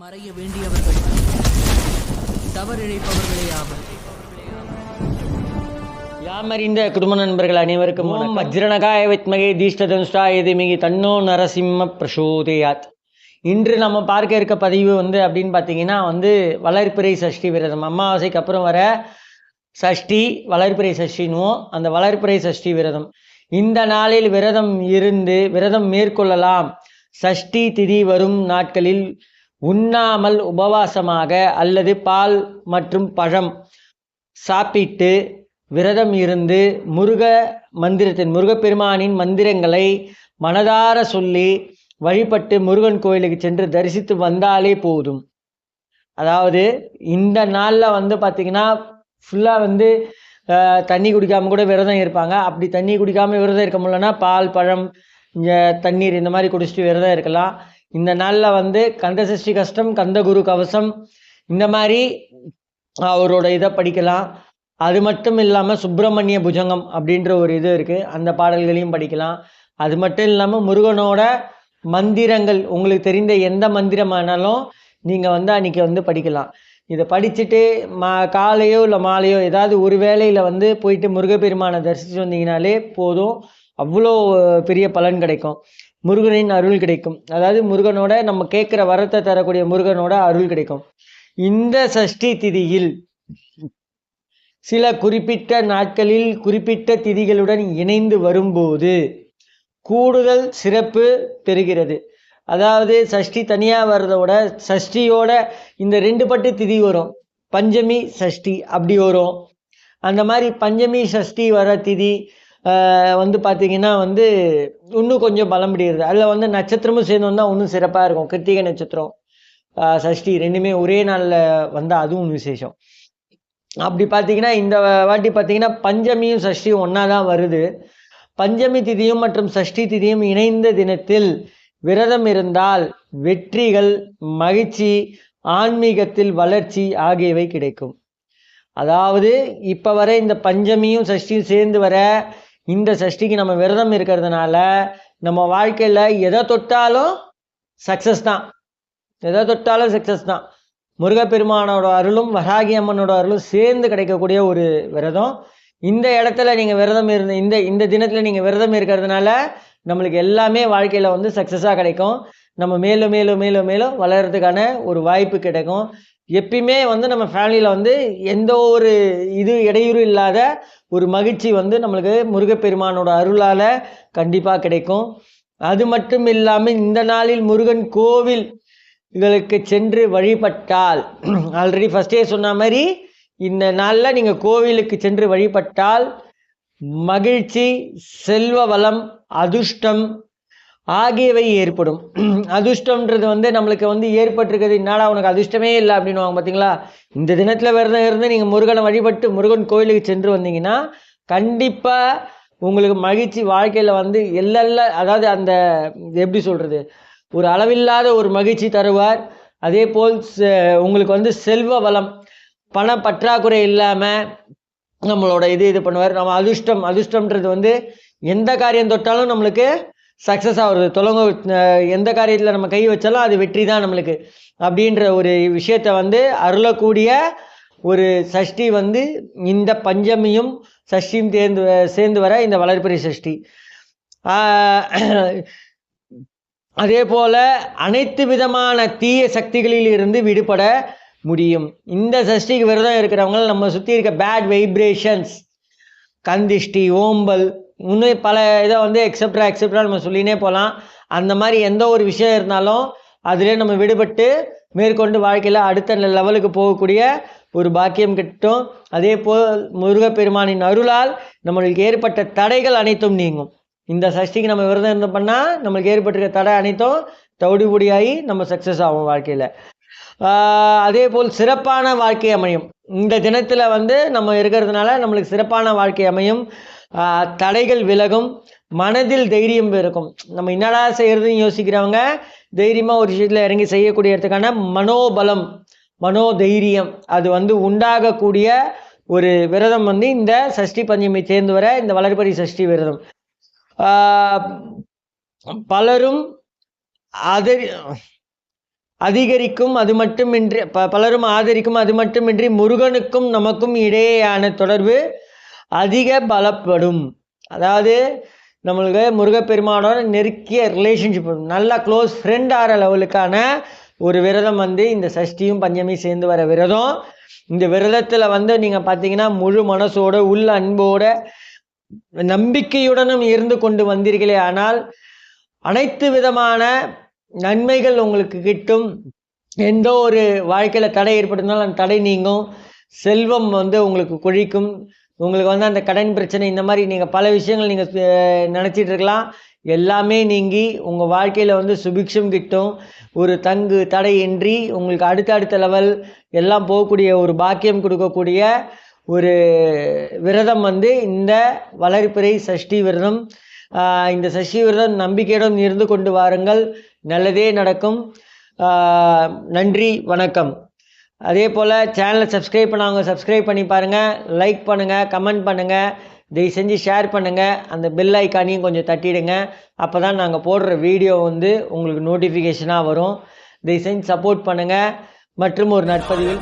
மறைய வேண்டியவர்கள் தவறிழைப்பவர்களே ஆவர் யாமறிந்த குடும்ப நண்பர்கள் அனைவருக்கும் ஓம் வஜ்ரணகாய வித்மகே தீஷ்டதனுஷ்டாய திமிகி தன்னோ நரசிம்ம பிரசோதயாத் இன்று நம்ம பார்க்க இருக்க பதிவு வந்து அப்படின்னு பார்த்தீங்கன்னா வந்து வளர்ப்பிறை சஷ்டி விரதம். அமாவாசைக்கு அப்புறம் வர சஷ்டி வளர்ப்பிறை சஷ்டினுவோம் அந்த வளர்ப்பிறை சஷ்டி விரதம். இந்த நாளில் விரதம் இருந்து விரதம் மேற்கொள்ளலாம். சஷ்டி திதி வரும் நாட்களில் உண்ணாமல் உபவாசமாக அல்லது பால் மற்றும் பழம் சாப்பிட்டு விரதம் இருந்து முருக மந்திரத்தின் முருகப்பெருமானின் மந்திரங்களை மனதார சொல்லி வழிபட்டு முருகன் கோயிலுக்கு சென்று தரிசித்து வந்தாலே போதும். அதாவது இந்த நாளில் வந்து பார்த்திங்கன்னா ஃபுல்லாக வந்து தண்ணி குடிக்காமல் கூட விரதம் இருப்பாங்க. அப்படி தண்ணி குடிக்காமல் விரதம் இருக்க முடியலன்னா பால் பழம் தண்ணீர் இந்த மாதிரி குடிச்சிட்டு விரதம் இருக்கலாம். இந்த நாளில் வந்து கந்தசஷ்டி கஷ்டம் கந்தகுரு கவசம் இந்த மாதிரி அவரோட இதை படிக்கலாம். அது மட்டும் இல்லாமல் சுப்பிரமணிய புஜங்கம் அப்படின்ற ஒரு இது இருக்குது அந்த பாடல்களையும் படிக்கலாம். அது மட்டும் இல்லாமல் முருகனோட மந்திரங்கள் உங்களுக்கு தெரிந்த எந்த மந்திரமானாலும் நீங்கள் வந்து அன்றைக்கி வந்து படிக்கலாம். இதை படிச்சுட்டு மா காலையோ இல்லை மாலையோ ஏதாவது ஒரு வேளையில் வந்து போயிட்டு முருகப்பெருமானை தரிசித்து வந்தீங்கனாலே போதும். அவ்வளோ பெரிய பலன் கிடைக்கும். முருகனின் அருள் கிடைக்கும். அதாவது முருகனோட நம்ம கேட்குற வரத்தை தரக்கூடிய முருகனோட அருள் கிடைக்கும். இந்த சஷ்டி திதியில் சில குறிப்பிட்ட நாட்களில் குறிப்பிட்ட திதிகளுடன் இணைந்து வரும்போது கூடுதல் சிறப்பு பெறுகிறது. அதாவது சஷ்டி தனியாக வர்றதோட சஷ்டியோட இந்த ரெண்டு பட்டு திதி வரும். பஞ்சமி சஷ்டி அப்படி வரும். அந்த மாதிரி பஞ்சமி சஷ்டி வர திதி வந்து பார்த்திங்கன்னா வந்து இன்னும் கொஞ்சம் பலம் பிடிக்கிறது. அதில் வந்து நட்சத்திரமும் சேர்ந்து வந்தால் இன்னும் சிறப்பாக இருக்கும். கிருத்திகை நட்சத்திரம் சஷ்டி ரெண்டுமே ஒரே நாளில் வந்தால் அதுவும் விசேஷம். அப்படி பார்த்தீங்கன்னா இந்த வாட்டி பார்த்தீங்கன்னா பஞ்சமியும் சஷ்டியும் ஒன்றா தான் வருது. பஞ்சமி திதியும் மற்றும் சஷ்டி திதியும் இணைந்த தினத்தில் விரதம் இருந்தால் வெற்றிகள் மகிழ்ச்சி ஆன்மீகத்தில் வளர்ச்சி ஆகியவை கிடைக்கும். அதாவது இப்போ வர இந்த பஞ்சமியும் சஷ்டியும் சேர்ந்து வர இந்த சஷ்டிக்கு நம்ம விரதம் இருக்கிறதுனால நம்ம வாழ்க்கையில் எதை தொட்டாலும் சக்ஸஸ் தான். எதை தொட்டாலும் சக்ஸஸ் தான். முருகப்பெருமானோட அருளும் வராகி அம்மனோட அருளும் சேர்ந்து கிடைக்கக்கூடிய ஒரு விரதம். இந்த இடத்துல நீங்கள் விரதம் இருந்த இந்த இந்த தினத்தில் நீங்கள் விரதம் இருக்கிறதுனால நம்மளுக்கு எல்லாமே வாழ்க்கையில் வந்து சக்ஸஸாக கிடைக்கும். நம்ம மேலும் மேலும் மேலும் மேலும் வளர்கிறதுக்கான ஒரு வாய்ப்பு கிடைக்கும். எப்பயுமே வந்து நம்ம ஃபேமிலியில் வந்து எந்த ஒரு இது இடையூறு இல்லாத ஒரு மகிழ்ச்சி வந்து நம்மளுக்கு முருகப்பெருமானோட அருளால் கண்டிப்பாக கிடைக்கும். அது மட்டும் இல்லாமல் இந்த நாளில் முருகன் கோவில் களுக்கு சென்று வழிபட்டால் ஆல்ரெடி ஃபஸ்ட்டே சொன்ன மாதிரி இந்த நாளில் நீங்கள் கோவிலுக்கு சென்று வழிபட்டால் மகிழ்ச்சி செல்வ வளம் அதிர்ஷ்டம் ஆகியவை ஏற்படும். அதிர்ஷ்டம்ன்றது வந்து நம்மளுக்கு வந்து ஏற்பட்டிருக்கிறது என்னடா உனக்கு அதிர்ஷ்டமே இல்லை அப்படின்னுவாங்க பார்த்தீங்களா இந்த தினத்தில் விரதம் இருந்து நீங்கள் முருகனை வழிபட்டு முருகன் கோயிலுக்கு சென்று வந்தீங்கன்னா கண்டிப்பாக உங்களுக்கு மகிழ்ச்சி வாழ்க்கையில் வந்து எல்லல்ல அதாவது அந்த எப்படி சொல்கிறது ஒரு அளவில்லாத ஒரு மகிழ்ச்சி தருவார். அதே போல் உங்களுக்கு வந்து செல்வ வளம் பண பற்றாக்குறை இல்லாமல் நம்மளோட இது இது பண்ணுவார். நம்ம அதிர்ஷ்டம் அதிர்ஷ்டம்ன்றது வந்து எந்த காரியம் தொட்டாலும் நம்மளுக்கு சக்ஸஸ் ஆகுறது. தொலங்க எந்த காரியத்தில் நம்ம கை வச்சாலும் அது வெற்றி தான் நம்மளுக்கு. அப்படின்ற ஒரு விஷயத்தை வந்து அருளக்கூடிய ஒரு சஷ்டி வந்து இந்த பஞ்சமியும் சஷ்டியும் தேர்ந்து சேர்ந்து வர இந்த வளர்ப்பிறை சஷ்டி. அதே போல அனைத்து விதமான தீய சக்திகளில் இருந்து விடுபட முடியும். இந்த சஷ்டிக்கு விரதம் இருக்கிறவங்க நம்ம சுற்றி இருக்க பேட் வைப்ரேஷன்ஸ் கந்திஷ்டி ஓம்பல் இன்னும் பல இதை வந்து எக்ஸப்ட்ரா எக்ஸப்ட்ரா நம்ம சொல்லினே போகலாம் அந்த மாதிரி எந்த ஒரு விஷயம் இருந்தாலும் அதிலே நம்ம விடுபட்டு மேற்கொண்டு வாழ்க்கையில் அடுத்த லெவலுக்கு போகக்கூடிய ஒரு பாக்கியம் கிட்டும். அதே போல் முருகப்பெருமானின் அருளால் நம்மளுக்கு ஏற்பட்ட தடைகள் அனைத்தும் நீங்கும். இந்த சஷ்டிக்கு நம்ம விரதம் இருந்தோம் பண்ணால் நம்மளுக்கு ஏற்பட்டிருக்க தடை அனைத்தும் தவிடுபொடியாகி நம்ம சக்ஸஸ் ஆகும் வாழ்க்கையில். அதே போல் சிறப்பான வாழ்க்கை அமையும். இந்த தினத்தில் வந்து நம்ம இருக்கிறதுனால நம்மளுக்கு சிறப்பான வாழ்க்கை அமையும். தடைகள் விலகும் மனதில் தைரியம் இருக்கும் நம்ம என்னடா செய்யறதுன்னு யோசிக்கிறவங்க தைரியமாக ஒரு விஷயத்தில் இறங்கி செய்யக்கூடியதுக்கான மனோபலம் மனோதைரியம். அது வந்து உண்டாகக்கூடிய ஒரு விரதம் வந்து இந்த சஷ்டி பஞ்சமி சேர்ந்து வர இந்த வளர்பரி சஷ்டி விரதம். பலரும் அது அதிகரிக்கும் அது மட்டுமின்றி ப பலரும் ஆதரிக்கும் அது மட்டுமின்றி முருகனுக்கும் நமக்கும் இடையேயான தொடர்பு அதிக பலப்படும். அதாவது நம்மளுக்கு முருகப்பெருமானோட நெருக்கிய ரிலேஷன்ஷிப் நல்லா க்ளோஸ் ஃப்ரெண்ட் ஆகிற லெவலுக்கான ஒரு விரதம் வந்து இந்த சஷ்டியும் பஞ்சமியும் சேர்ந்து வர விரதம். இந்த விரதத்தில் வந்து நீங்கள் பார்த்தீங்கன்னா முழு மனசோட உள்ள அன்போட நம்பிக்கையுடனும் இருந்து கொண்டு வந்தீர்களே ஆனால் அனைத்து விதமான நன்மைகள் உங்களுக்கு கிட்டும். எந்த ஒரு வாழ்க்கையில் தடை ஏற்பட்டிருந்தாலும் அந்த தடை நீங்கும். செல்வம் வந்து உங்களுக்கு கொழிக்கும். உங்களுக்கு வந்து அந்த கடன் பிரச்சனை இந்த மாதிரி நீங்கள் பல விஷயங்கள் நீங்கள் நினச்சிட்டு இருக்கலாம். எல்லாமே நீங்கி உங்கள் வாழ்க்கையில் வந்து சுபிக்ஷம் கிட்டும். ஒரு தங்கு தடையின்றி உங்களுக்கு அடுத்த அடுத்த லெவல் எல்லாம் போகக்கூடிய ஒரு பாக்கியம் கொடுக்கக்கூடிய ஒரு விரதம் வந்து இந்த வளர்ப்பிறை சஷ்டி விரதம். இந்த சஷ்டி விரதம் நம்பிக்கையுடன் இருந்து கொண்டு வாருங்கள். நல்லதே நடக்கும். நன்றி வணக்கம். அதே போல் சேனலை சப்ஸ்கிரைப் பண்ணவங்க சப்ஸ்கிரைப் பண்ணி பாருங்கள் லைக் பண்ணுங்கள் கமெண்ட் பண்ணுங்கள் தயவு செஞ்சு ஷேர் பண்ணுங்கள் அந்த பெல் ஐக்கானையும் கொஞ்சம் தட்டிடுங்க. அப்போ தான் நாங்கள் போடுற வீடியோ வந்து உங்களுக்கு நோட்டிஃபிகேஷனாக வரும். தயவு செஞ்சு சப்போர்ட் பண்ணுங்கள் மற்றும் ஒரு நட்பதிவில்